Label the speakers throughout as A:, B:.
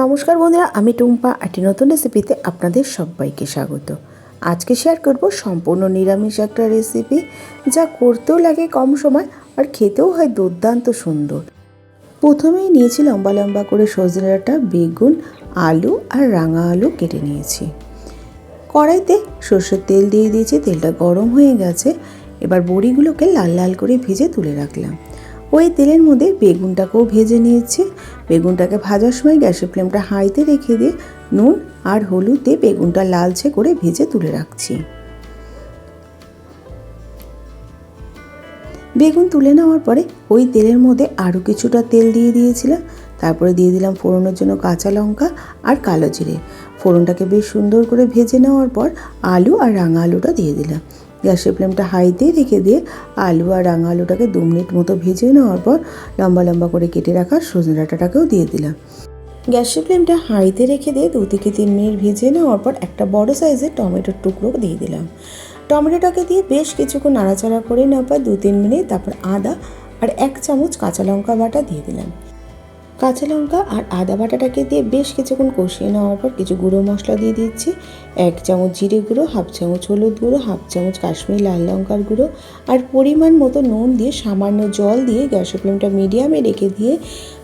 A: নমস্কার বন্ধুরা, আমি টুম্পা। একটি নতুন রেসিপিতে আপনাদের সবাইকে স্বাগত। আজকে শেয়ার করব সম্পূর্ণ নিরামিষ একটা রেসিপি যা করতেও লাগে কম সময় আর খেতেও হয় দুর্দান্ত সুন্দর। প্রথমেই নিয়েছি লম্বা লম্বা করে সজনে ডাঁটা, বেগুন, আলু আর রাঙা আলু কেটে নিয়েছি। কড়াইতে সর্ষের তেল দিয়ে দিয়েছি, তেলটা গরম হয়ে গেছে। এবার বড়িগুলোকে লাল লাল করে ভেজে তুলে রাখলাম। ওই তেলের মধ্যে বেগুনটাকেও ভেজে নিয়েছি। বেগুনটাকে ভাজার সময় গ্যাসের ফ্লেমটা হাইতে রেখে দিয়ে নুন আর হলুদ দিয়ে বেগুনটা লালচে করে ভেজে তুলে রাখছি। বেগুন তুলে নেওয়ার পরে ওই তেলের মধ্যে আরও কিছুটা তেল দিয়ে দিয়েছিলাম। তারপরে দিয়ে দিলাম ফোড়নের জন্য কাঁচা লঙ্কা আর কালো জিরে। ফোড়নটাকে বেশ সুন্দর করে ভেজে নেওয়ার পর আলু আর রাঙা আলুটা দিয়ে দিলাম। গ্যাসের ফ্লেমটা হাইতে রেখে দিয়ে আলু আর রাঙা আলুটাকে দু মিনিট মতো ভেজে নেওয়ার পর লম্বা লম্বা করে কেটে রাখা সজনে ডাঁটাটাকেও দিয়ে দিলাম। গ্যাসের ফ্লেমটা হাইতে রেখে দিয়ে দু থেকে তিন মিনিট ভেজে নেওয়ার পর একটা বড় সাইজের টমেটোর টুকরো দিয়ে দিলাম। টমেটোটাকে দিয়ে বেশ কিছুক্ষণ নাড়াচাড়া করে নেওয়ার পর দু তিন মিনিট তারপর আদা আর এক চামচ কাঁচা লঙ্কা বাটা দিয়ে দিলাম। কাঁচা লঙ্কা আর আদা বাটাটাকে দিয়ে বেশ কিছুক্ষণ কষিয়ে নেওয়ার পর কিছু গুঁড়ো মশলা দিয়ে দিচ্ছি। এক চামচ জিরে গুঁড়ো, হাফ চামচ হলুদ গুঁড়ো, হাফ চামচ কাশ্মীরি লাল লঙ্কার গুঁড়ো আর পরিমাণ মতো নুন দিয়ে সামান্য জল দিয়ে গ্যাসের ফ্লেমটা মিডিয়ামে রেখে দিয়ে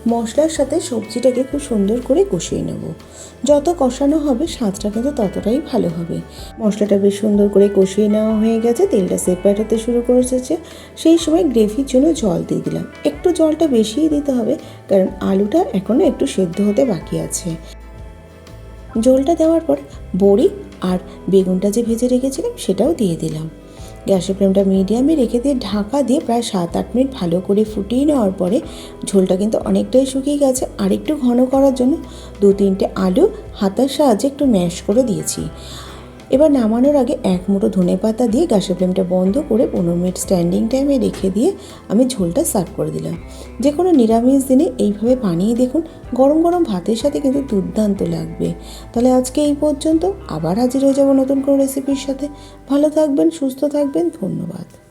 A: মশলার সাথে সবজিটাকে খুব সুন্দর করে কষিয়ে নেব। যত কষানো হবে, স্বাদটা কিন্তু ততটাই ভালো হবে। মশলাটা বেশ সুন্দর করে কষিয়ে নেওয়া হয়ে গেছে, তেলটা সেপারেট হতে শুরু করে এসেছে। সেই সময় গ্রেভির জন্য জল দিয়ে দিলাম। একটু জলটা বেশিই দিতে হবে, কারণ আলুটা এখনও একটু সেদ্ধ হতে বাকি আছে। জলটা দেওয়ার পর বড়ি আর বেগুনটা যে ভেজে রেখেছিলাম সেটাও দিয়ে দিলাম। গ্যাসের ফ্লেমটা মিডিয়ামে রেখে দিয়ে ঢাকা দিয়ে প্রায় সাত আট মিনিট ভালো করে ফুটিয়ে নেওয়ার পরে ঝোলটা কিন্তু অনেকটাই শুকিয়ে গেছে আর একটু ঘন করার জন্য দু তিনটে আলু হাতার সাহায্যে একটু ম্যাশ করে দিয়েছি। এবার নামানোর আগে এক মুঠো ধনে পাতা দিয়ে গ্যাসের ফ্লেমটা বন্ধ করে পনেরো মিনিট স্ট্যান্ডিং টাইমে রেখে দিয়ে আমি ঝোলটা সার্ভ করে দিলাম। যে কোনো নিরামিষ দিনে এইভাবে বানিয়ে দেখুন, গরম গরম ভাতের সাথে কিন্তু দুর্দান্ত লাগবে। তাহলে আজকে এই পর্যন্ত, আবার হাজির হয়ে যাব নতুন কোনো রেসিপির সাথে। ভালো থাকবেন, সুস্থ থাকবেন, ধন্যবাদ।